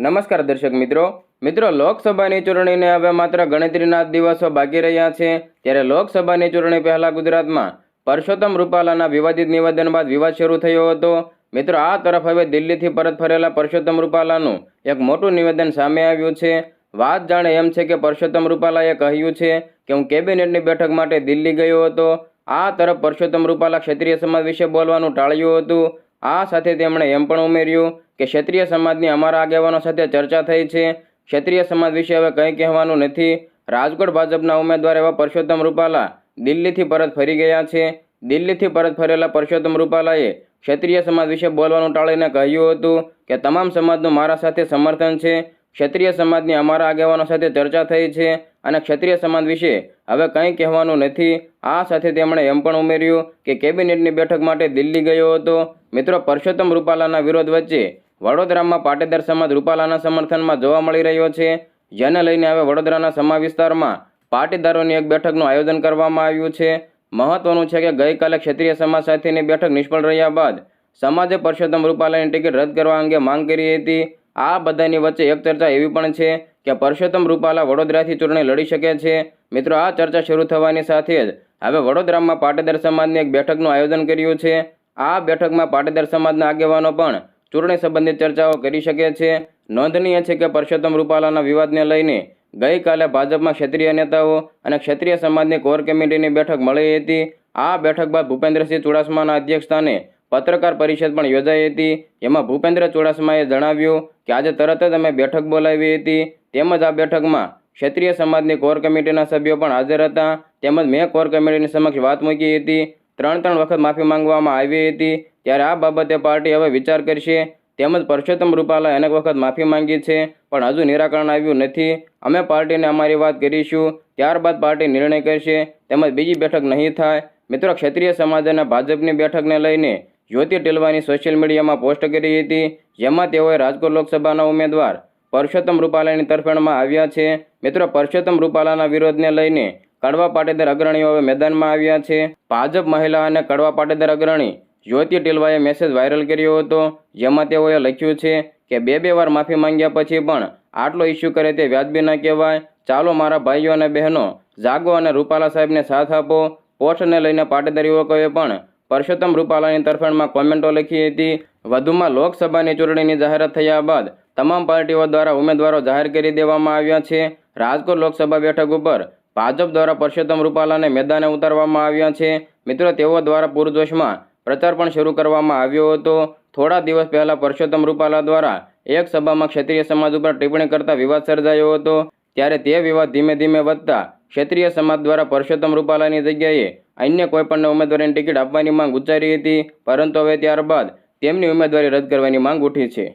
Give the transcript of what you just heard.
નમસ્કાર દર્શક મિત્રો. મિત્રો, લોકસભાની ચૂંટણીને હવે માત્ર ગણતરીના દિવસો બાકી રહ્યા છે. ત્યારે લોકસભાની ચૂંટણી પહેલાં ગુજરાતમાં પરસોત્તમ રૂપાલાના વિવાદિત નિવેદન બાદ વિવાદ શરૂ થયો હતો. મિત્રો, આ તરફ હવે દિલ્હીથી પરત ફરેલા પરસોત્તમ રૂપાલાનું એક મોટું નિવેદન સામે આવ્યું છે. વાત જાણે એમ છે કે પરસોત્તમ રૂપાલાએ કહ્યું છે કે હું કેબિનેટની બેઠક માટે દિલ્હી ગયો હતો. આ તરફ પરસોત્તમ રૂપાલા ક્ષત્રિય સમાજ વિશે બોલવાનું ટાળ્યું હતું. આ સાથે તેમણે એમ પણ ઉમેર્યું કે ક્ષત્રિય સમાજની અમારા આગેવાનો સાથે ચર્ચા થઈ છે. ક્ષત્રિય સમાજ વિશે હવે કંઈ કહેવાનું નથી. રાજકોટ ભાજપના ઉમેદવાર એવા પરસોત્તમ રૂપાલા દિલ્હીથી પરત ફરી ગયા છે. દિલ્હીથી પરત ફરેલા પરસોત્તમ રૂપાલાએ ક્ષત્રિય સમાજ વિશે બોલવાનું ટાળીને કહ્યું હતું કે તમામ સમાજનું મારા સાથે સમર્થન છે. ક્ષત્રિય સમાજની અમારા આગેવાનો સાથે ચર્ચા થઈ છે અને ક્ષત્રિય સમાજ વિશે હવે કંઈ કહેવાનું નથી. આ સાથે તેમણે એમ પણ ઉમેર્યું કે કેબિનેટની બેઠક માટે દિલ્હી ગયો હતો. મિત્રો, પરસોત્તમ રૂપાલાના વિરોધ વચ્ચે વડોદરામાં પાટીદાર સમાજ રૂપાલાના સમર્થનમાં જોવા મળી રહ્યો છે. જેને લઈને હવે વડોદરાના સમા વિસ્તારમાં પાટીદારોની એક બેઠકનું આયોજન કરવામાં આવ્યું છે. મહત્વનું છે કે ગઈકાલે ક્ષત્રિય સમાજ સાથેની બેઠક નિષ્ફળ રહ્યા બાદ સમાજે પરસોત્તમ રૂપાલાની ટિકિટ રદ કરવા અંગે માંગ કરી હતી. આ બધાની વચ્ચે એક ચર્ચા એવી પણ છે કે પરસોત્તમ રૂપાલા વડોદરાથી ચૂંટણી લડી શકે છે. મિત્રો, આ ચર્ચા શરૂ થવાની સાથે જ હવે વડોદરામાં પાટીદાર સમાજની એક બેઠકનું આયોજન કર્યું છે. આ બેઠકમાં પાટીદાર સમાજના આગેવાનો પણ ચૂંટણી સંબંધિત ચર્ચાઓ કરી શકે છે. નોંધનીય છે કે પરસોત્તમ રૂપાલાના વિવાદને લઈને ગઈકાલે ભાજપમાં ક્ષેત્રીય નેતાઓ અને ક્ષેત્રીય સમાજની કોર કમિટીની બેઠક મળી હતી. આ બેઠક બાદ ભૂપેન્દ્રસિંહ ચુડાસમાના અધ્યક્ષસ્થાને પત્રકાર પરિષદ પણ યોજાઈ હતી. જેમાં ભૂપેન્દ્ર ચુડાસમાએ જણાવ્યું કે આજે તરત જ અમે બેઠક બોલાવી હતી. તેમજ આ બેઠકમાં ક્ષેત્રીય સમાજની કોર કમિટીના સભ્યો પણ હાજર હતા. તેમજ મેં કોર કમિટીની સમક્ષ વાત મૂકી હતી. ત્રણ ત્રણ વખત માફી માંગવામાં આવી હતી. ત્યારે આ બાબતે પાર્ટી હવે વિચાર કરશે. તેમજ પરસોત્તમ રૂપાલાએ અનેક વખત માફી માંગી છે, પણ હજુ નિરાકરણ આવ્યું નથી. અમે પાર્ટીને અમારી વાત કરીશું. ત્યારબાદ પાર્ટી નિર્ણય કરશે. તેમજ બીજી બેઠક નહીં થાય. મિત્રો, ક્ષત્રિય સમાજ અને ભાજપની બેઠકને લઈને જ્યોતિ ટેલવાની સોશિયલ મીડિયામાં પોસ્ટ કરી હતી, જેમાં તેઓએ રાજકોટ લોકસભાના ઉમેદવાર પરસોત્તમ રૂપાલાની તરફેણમાં આવ્યા છે. મિત્રો, પરસોત્તમ રૂપાલાના વિરોધને લઈને કડવા પાટીદાર અગ્રણીઓ હવે મેદાનમાં આવ્યા છે. ભાજપ મહિલા અને કડવા પાટીદાર અગ્રણી જ્યોતિ ટિલવાએ મેસેજ વાયરલ કર્યો હતો. જેમાં તેઓએ લખ્યું છે કે બે બે વાર માફી માંગ્યા પછી પણ આટલો ઇસ્યુ કરે તે વ્યાજબી ન કહેવાય. ચાલો મારા ભાઈઓ અને બહેનો, જાગો અને રૂપાલા સાહેબને સાથ આપો. પોસ્ટને લઈને પાટીદાર યુવકોએ પણ પરસોત્તમ રૂપાલાની તરફેણમાં કોમેન્ટો લખી હતી. વધુમાં લોકસભાની ચૂંટણીની જાહેરાત થયા બાદ તમામ પાર્ટીઓ દ્વારા ઉમેદવારો જાહેર કરી દેવામાં આવ્યા છે. રાજકોટ લોકસભા બેઠક ઉપર ભાજપ દ્વારા પરસોત્તમ રૂપાલાને મેદાને ઉતારવામાં આવ્યા છે. મિત્રો, તેઓ દ્વારા પૂરજોશમાં પ્રચાર પણ શરૂ કરવામાં આવ્યો હતો. થોડા દિવસ પહેલા પરસોત્તમ રૂપાલા દ્વારા એક સભામાં ક્ષત્રિય સમાજ ઉપર ટિપ્પણી કરતા વિવાદ સર્જાયો હતો. ત્યારે તે વિવાદ ધીમે ધીમે વધતા ક્ષત્રિય સમાજ દ્વારા પરસોત્તમ રૂપાલાની જગ્યાએ અન્ય કોઈપણને ઉમેદવારીની ટિકિટ આપવાની માંગ ઉચ્ચારી હતી. પરંતુ હવે ત્યારબાદ તેમની ઉમેદવારી રદ કરવાની માંગ ઉઠી છે.